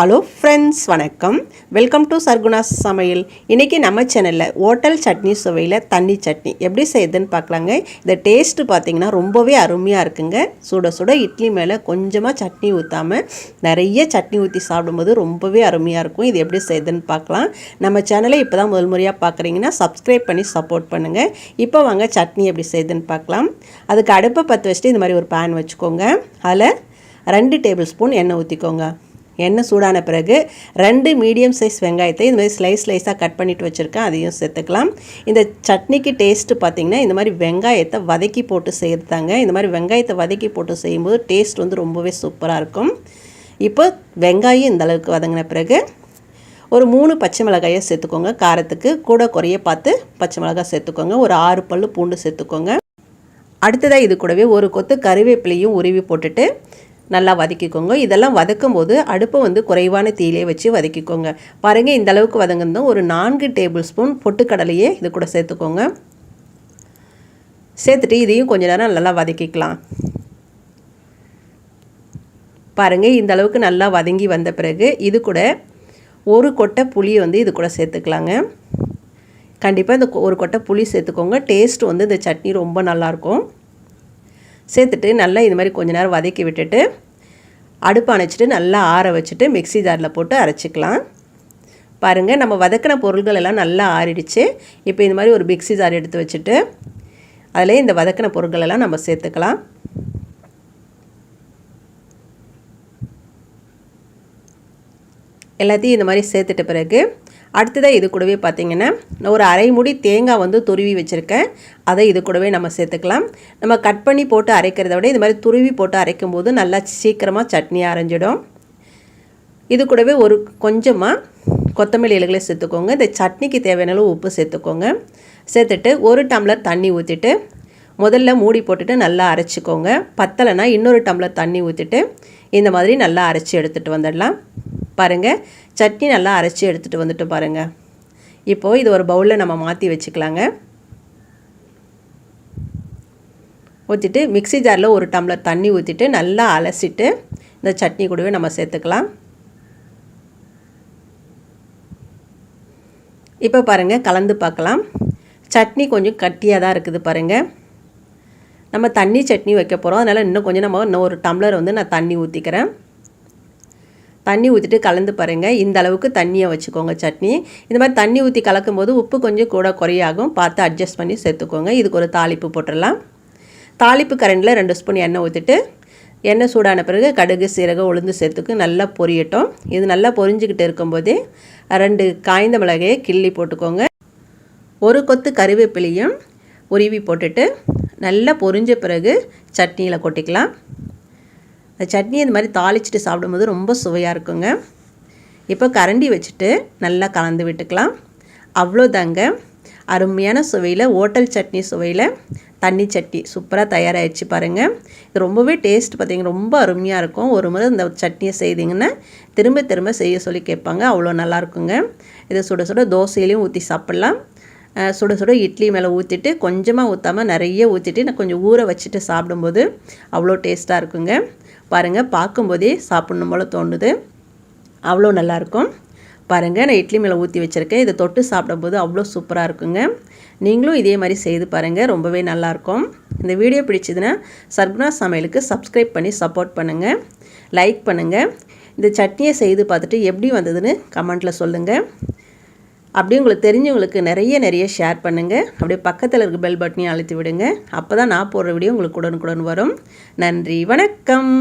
Hello friends வணக்கம். Welcome to Sarguna's சமையல் இன்றைக்கி நம்ம சேனலில் ஹோட்டல் சட்னி சுவையில் தண்ணி சட்னி எப்படி செய்யுதுன்னு பார்க்கலாங்க. இந்த டேஸ்ட்டு பார்த்தீங்கன்னா ரொம்பவே அருமையாக இருக்குங்க. சுட சுட இட்லி மேலே கொஞ்சமாக சட்னி ஊற்றாமல் நிறைய சட்னி ஊற்றி சாப்பிடும்போது ரொம்பவே அருமையாக இருக்கும். இது எப்படி செய்யுதுன்னு பார்க்கலாம். நம்ம சேனலை இப்போ தான் முதல் முறையாக பார்க்குறீங்கன்னா சப்ஸ்கிரைப் பண்ணி சப்போர்ட் பண்ணுங்கள் இப்போ வாங்க சட்னி எப்படி செய்யுதுன்னு பார்க்கலாம். அதுக்கு அடுப்பை பற்ற வச்சுட்டு இந்த மாதிரி ஒரு பேன் வச்சுக்கோங்க. அதில் ரெண்டு டேபிள் ஸ்பூன் எண்ணெய் ஊற்றிக்கோங்க எண்ணெய் சூடான பிறகு ரெண்டு மீடியம் சைஸ் வெங்காயத்தை இந்த மாதிரி ஸ்லைஸ் ஸ்லைஸாக கட் பண்ணிட்டு வச்சுருக்கேன். அதையும் சேர்த்துக்கலாம். இந்த சட்னிக்கு டேஸ்ட்டு பார்த்திங்கன்னா இந்த மாதிரி வெங்காயத்தை வதக்கி போட்டு செய்கிறதாங்க இந்த மாதிரி வெங்காயத்தை வதக்கி போட்டு செய்யும்போது டேஸ்ட் வந்து ரொம்பவே சூப்பராக இருக்கும். இப்போ வெங்காயம் இந்த அளவுக்கு வதங்கின பிறகு ஒரு மூணு பச்சை மிளகாயை சேர்த்துக்கோங்க. காரத்துக்கு கூட குறைய பார்த்து பச்சை மிளகாய் சேர்த்துக்கோங்க. ஒரு ஆறு பல் பூண்டு சேர்த்துக்கோங்க. அடுத்ததாக இது கூடவே ஒரு கொத்து கருவேப்பிலையும் உருவி போட்டுட்டு நல்லா வதக்கிக்கோங்க. இதெல்லாம் வதக்கும் போது அடுப்பை வந்து குறைவான தீயிலே வச்சு வதக்கிக்கோங்க. பாருங்கள் இந்த அளவுக்கு வதங்கிருந்தோம் ஒரு நான்கு டேபிள் ஸ்பூன் பொட்டுக்கடலையே இது கூட சேர்த்துக்கோங்க. சேர்த்துட்டு இதையும் கொஞ்ச நேரம் நல்லா வதக்கிக்கலாம். பாருங்கள் இந்த அளவுக்கு நல்லா வதங்கி வந்த பிறகு இது கூட ஒரு கொட்டை புளி வந்து இது கூட சேர்த்துக்கலாங்க. கண்டிப்பாக இந்த ஒரு கொட்டை புளி சேர்த்துக்கோங்க. டேஸ்ட் வந்து இந்த சட்னி ரொம்ப நல்லாயிருக்கும் சேர்த்துட்டு நல்லா இது மாதிரி கொஞ்ச நேரம் வதக்கி விட்டுட்டு அடுப்பு அணைச்சிட்டு நல்லா ஆற வச்சுட்டு மிக்சி ஜாரில் போட்டு அரைச்சிக்கலாம். பாருங்கள் நம்ம வதக்கின பொருள்கள் எல்லாம் நல்லா ஆறிடுச்சு. இப்போ இந்த மாதிரி ஒரு மிக்சி ஜார் எடுத்து வச்சுட்டு அதில் இந்த வதக்கின பொருட்கள் எல்லாம் நம்ம சேர்த்துக்கலாம். எல்லாத்தையும் இந்த மாதிரி சேர்த்துட்ட பிறகு அடுத்ததாக இது கூடவே பார்த்திங்கன்னா ஒரு அரை முடி தேங்காய் வந்து துருவி வச்சுருக்கேன். அதை இது கூடவே நம்ம சேர்த்துக்கலாம். நம்ம கட் பண்ணி போட்டு அரைக்கிறத விட இது மாதிரி துருவி போட்டு அரைக்கும் போது நல்லா சீக்கிரமாக சட்னி அரைஞ்சிடும். இது கூடவே ஒரு கொஞ்சமாக கொத்தமல்லி இலைகளை சேர்த்துக்கோங்க. இந்த சட்னிக்கு தேவையான அளவு உப்பு சேர்த்துக்கோங்க. சேர்த்துட்டு ஒரு டம்ளர் தண்ணி ஊற்றிட்டு முதல்ல மூடி போட்டுட்டு நல்லா அரைச்சிக்கோங்க. பத்தலைனா இன்னொரு டம்ளர் தண்ணி ஊற்றிட்டு இந்த மாதிரி நல்லா அரைச்சி எடுத்துகிட்டு வந்துடலாம். பாருங்கள் சட்னி நல்லா அரைச்சி எடுத்துகிட்டு வந்துட்டு பாருங்கள் இப்போது இது ஒரு பவுலில் நம்ம மாற்றி வச்சுக்கலாங்க. ஊற்றிட்டு மிக்சி ஜாரில் ஒரு டம்ளர் தண்ணி ஊற்றிட்டு நல்லா அலசிட்டு இந்த சட்னி கூடவே நம்ம சேர்த்துக்கலாம். இப்போ பாருங்கள் கலந்து பார்க்கலாம். சட்னி கொஞ்சம் கட்டியாக தான் இருக்குது பாருங்கள் நம்ம தண்ணி சட்னி வைக்க போகிறோம் அதனால் இன்னும் கொஞ்சம் நம்ம இன்னும் ஒரு டம்ளர் வந்து நான் தண்ணி ஊற்றிக்கிறேன் தண்ணி ஊற்றிட்டு கலந்து பாருங்கள் இந்த அளவுக்கு தண்ணியை வச்சுக்கோங்க சட்னி. இந்த மாதிரி தண்ணி ஊற்றி கலக்கும் போது உப்பு கொஞ்சம் கூட குறையாகும். பார்த்து அட்ஜஸ்ட் பண்ணி சேர்த்துக்கோங்க. இதுக்கு ஒரு தாளிப்பு போட்டுடலாம். தாளிப்பு கரண்டில் ரெண்டு ஸ்பூன் எண்ணெய் ஊற்றிட்டு எண்ணெய் சூடான பிறகு கடுகு சீரகம் உளுந்து சேர்த்துக்கு நல்லா பொரியட்டும். இது நல்லா பொரிஞ்சிக்கிட்டு இருக்கும்போதே ரெண்டு காய்ந்த மிளகையை கிள்ளி போட்டுக்கோங்க. ஒரு கொத்து கருவேப்பிலையும் உருவி போட்டுட்டு நல்லா பொரிஞ்ச பிறகு சட்னியில் கொட்டிக்கலாம். இந்த சட்னி இந்த மாதிரி தாளிச்சிட்டு சாப்பிடும்போது ரொம்ப சுவையாக இருக்குங்க. இப்போ கரண்டி வச்சுட்டு நல்லா கலந்து விட்டுக்கலாம். அவ்வளோதாங்க. அருமையான சுவையில் ஓட்டல் சட்னி சுவையில் தண்ணி சட்னி சூப்பராக தயாராகிடுச்சு பாருங்கள் இது ரொம்பவே டேஸ்ட் பார்த்திங்கன்னா ரொம்ப அருமையாக இருக்கும். ஒரு முறை இந்த சட்னியை செய்திங்கன்னா திரும்ப திரும்ப செய்ய சொல்லி கேட்பாங்க. அவ்வளோ நல்லாயிருக்குங்க இதை சுட சுட தோசையிலையும் ஊற்றி சாப்பிட்லாம். சுட சுட இட்லி மேலே ஊற்றிட்டு கொஞ்சமாக ஊற்றாமல் நிறைய ஊற்றிட்டு நான் கொஞ்சம் ஊற வச்சுட்டு சாப்பிடும்போது அவ்வளோ டேஸ்ட்டாக இருக்குங்க. பாருங்கள் பார்க்கும்போதே சாப்பிட்ணும் போல் தோணுது. அவ்வளோ நல்லாயிருக்கும் பாருங்கள் நான் இட்லி மேலே ஊற்றி வச்சுருக்கேன். இதை தொட்டு சாப்பிடும்போது அவ்வளோ சூப்பராக இருக்குங்க. நீங்களும் இதே மாதிரி செய்து பாருங்கள் ரொம்பவே நல்லாயிருக்கும் இந்த வீடியோ பிடிச்சதுன்னா சர்குணா சமையலுக்கு சப்ஸ்கிரைப் பண்ணி சப்போர்ட் பண்ணுங்கள் லைக் பண்ணுங்கள் இந்த சட்னியை செய்து பார்த்துட்டு எப்படி வந்ததுன்னு கமெண்ட்டில் சொல்லுங்கள் அப்படியே உங்களுக்கு தெரிஞ்சவங்களுக்கு நிறைய நிறைய ஷேர் பண்ணுங்கள் அப்படியே பக்கத்தில் இருக்க பெல் பட்டனையும் அழுத்தி விடுங்க. அப்போ தான் நான் போடுற வீடியோ உங்களுக்கு உடனுக்குடன் வரும். நன்றி வணக்கம்.